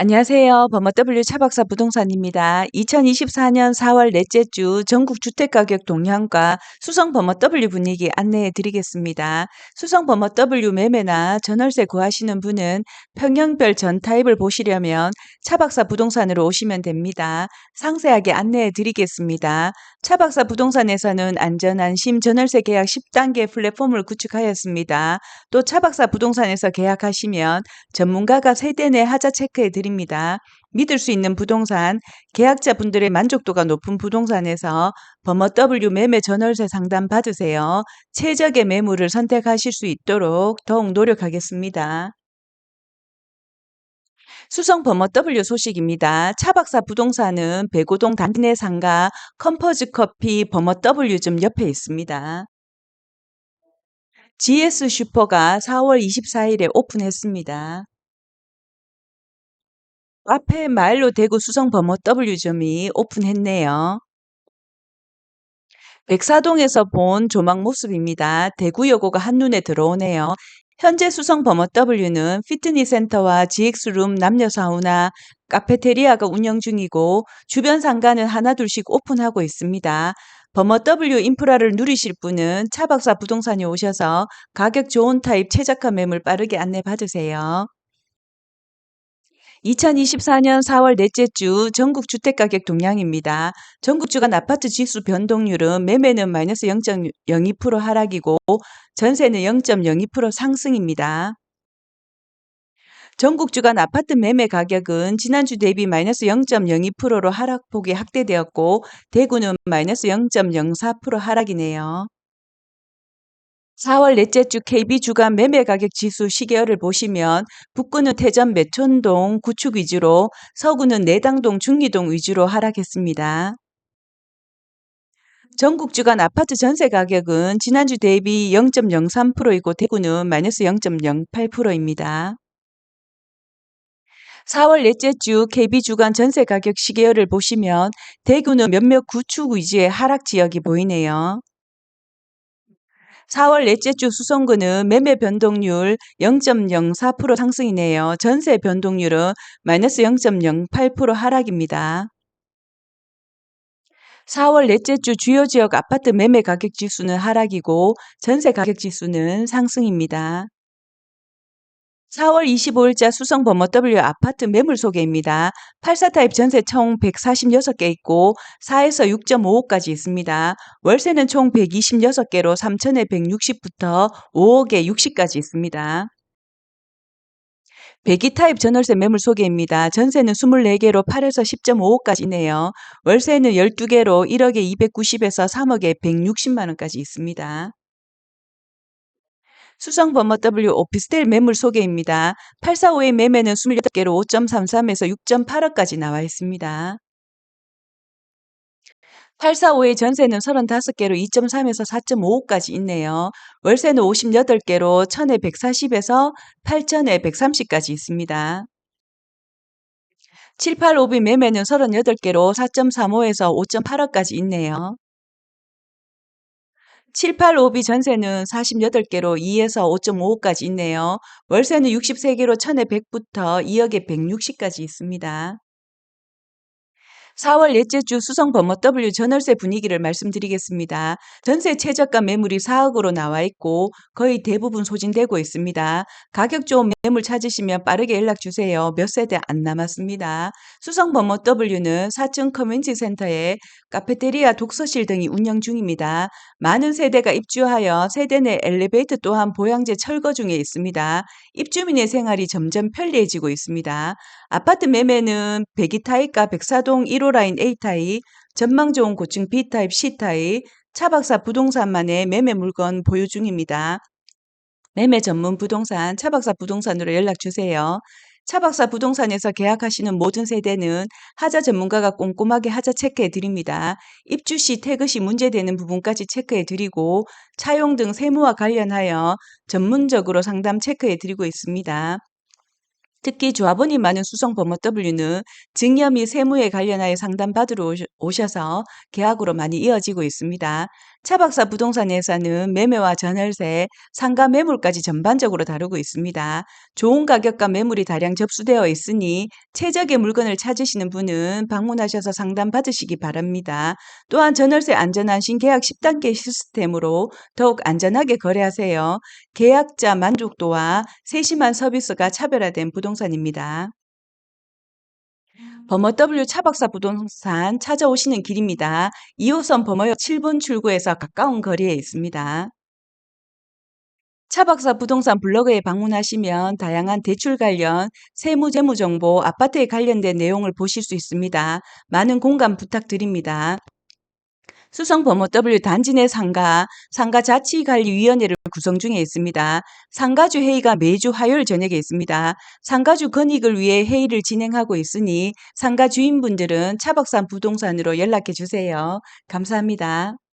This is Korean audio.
안녕하세요. 범어W 차박사 부동산입니다. 2024년 4월 넷째 주 전국 주택가격 동향과 수성 범어W 분위기 안내해 드리겠습니다. 수성 범어W 매매나 전월세 구하시는 분은 평형별 전 타입을 보시려면 차박사 부동산으로 오시면 됩니다. 상세하게 안내해 드리겠습니다. 차박사 부동산에서는 안전한 심 전월세 계약 10단계 플랫폼을 구축하였습니다. 또 차박사 부동산에서 계약하시면 전문가가 세대 내 하자 체크해 드립니다. 믿을 수 있는 부동산, 계약자 분들의 만족도가 높은 부동산에서 범어 W 매매 전월세 상담 받으세요. 최적의 매물을 선택하실 수 있도록 더욱 노력하겠습니다. 수성 범어 W 소식입니다. 차박사 부동산은 배고동 단내 상가 컴포즈 커피 범어 W 좀 옆에 있습니다. GS 슈퍼가 4월 24일에 오픈했습니다. 카페 마일로 대구 수성 범어 W점이 오픈했네요. 백사동에서 본 조망 모습입니다. 대구여고가 한눈에 들어오네요. 현재 수성 범어 W는 피트니스 센터와 GX룸 남녀 사우나, 카페테리아가 운영 중이고 주변 상가는 하나둘씩 오픈하고 있습니다. 범어 W 인프라를 누리실 분은 차박사 부동산에 오셔서 가격 좋은 타입 최저가 매물 빠르게 안내 받으세요. 2024년 4월 넷째 주 전국 주택가격 동향입니다. 전국 주간 아파트 지수 변동률은 매매는 마이너스 0.02% 하락이고 전세는 0.02% 상승입니다. 전국 주간 아파트 매매 가격은 지난주 대비 마이너스 0.02%로 하락폭이 확대되었고 대구는 마이너스 0.04% 하락이네요. 4월 넷째 주 KB 주간 매매 가격 지수 시계열을 보시면 북구는 태전 매촌동 구축 위주로 서구는 내당동 중리동 위주로 하락했습니다. 전국 주간 아파트 전세 가격은 지난주 대비 0.03%이고 대구는 마이너스 0.08%입니다. 4월 넷째 주 KB 주간 전세 가격 시계열을 보시면 대구는 몇몇 구축 위주의 하락 지역이 보이네요. 4월 넷째 주 수성구는 매매 변동률 0.04% 상승이네요. 전세 변동률은 마이너스 0.08% 하락입니다. 4월 넷째 주 주요 지역 아파트 매매 가격 지수는 하락이고 전세 가격 지수는 상승입니다. 4월 25일자 수성 범어 W 아파트 매물 소개입니다. 84 타입 전세 총 146개 있고 4에서 6.55까지 있습니다. 월세는 총 126개로 3천에 160부터 5억에 60까지 있습니다. 102 타입 전월세 매물 소개입니다. 전세는 24개로 8에서 10.55까지네요. 월세는 12개로 1억에 290에서 3억에 160만원까지 있습니다. 수성 범어 W 오피스텔 매물 소개입니다. 845의 매매는 28개로 5.33에서 6.8억까지 나와 있습니다. 845의 전세는 35개로 2.3에서 4.55까지 있네요. 월세는 58개로 1000에 140에서 8000에 130까지 있습니다. 785B 매매는 38개로 4.35에서 5.8억까지 있네요. 785B 전세는 48개로 2에서 5.55까지 있네요. 월세는 63개로 1000에 100부터 2억에 160까지 있습니다. 4월 넷째 주 수성 범어 W 전월세 분위기를 말씀드리겠습니다. 전세 최저가 매물이 4억으로 나와 있고 거의 대부분 소진되고 있습니다. 가격 좋은 매물 찾으시면 빠르게 연락 주세요. 몇 세대 안 남았습니다. 수성 범어 W는 4층 커뮤니티 센터에 카페테리아 독서실 등이 운영 중입니다. 많은 세대가 입주하여 세대 내 엘리베이터 또한 보양제 철거 중에 있습니다. 입주민의 생활이 점점 편리해지고 있습니다. 아파트 매매는 백이타입과 백사동 1호 라인 A타입, 전망 좋은 고층 B타입, C타입, 차박사 부동산만의 매매 물건 보유 중입니다. 매매 전문 부동산 차박사 부동산으로 연락 주세요. 차박사 부동산에서 계약하시는 모든 세대는 하자 전문가가 꼼꼼하게 하자 체크해 드립니다. 입주 시 태그 시 문제되는 부분까지 체크해 드리고 차용 등 세무와 관련하여 전문적으로 상담 체크해 드리고 있습니다. 특히 조합원이 많은 수성 범어 W는 증여 및 세무에 관련하여 상담받으러 오셔서 계약으로 많이 이어지고 있습니다. 차박사 부동산에서는 매매와 전월세, 상가 매물까지 전반적으로 다루고 있습니다. 좋은 가격과 매물이 다량 접수되어 있으니 최적의 물건을 찾으시는 분은 방문하셔서 상담 받으시기 바랍니다. 또한 전월세 안전한 신 계약 10단계 시스템으로 더욱 안전하게 거래하세요. 계약자 만족도와 세심한 서비스가 차별화된 부동산입니다. 범어 W 차박사 부동산 찾아오시는 길입니다. 2호선 범어역 7번 출구에서 가까운 거리에 있습니다. 차박사 부동산 블로그에 방문하시면 다양한 대출 관련 세무 재무 정보, 아파트에 관련된 내용을 보실 수 있습니다. 많은 공감 부탁드립니다. 수성 범어 W 단지 내 상가, 상가 자치관리위원회를 구성 중에 있습니다. 상가주 회의가 매주 화요일 저녁에 있습니다. 상가주 건익을 위해 회의를 진행하고 있으니 상가 주인분들은 차박산 부동산으로 연락해 주세요. 감사합니다.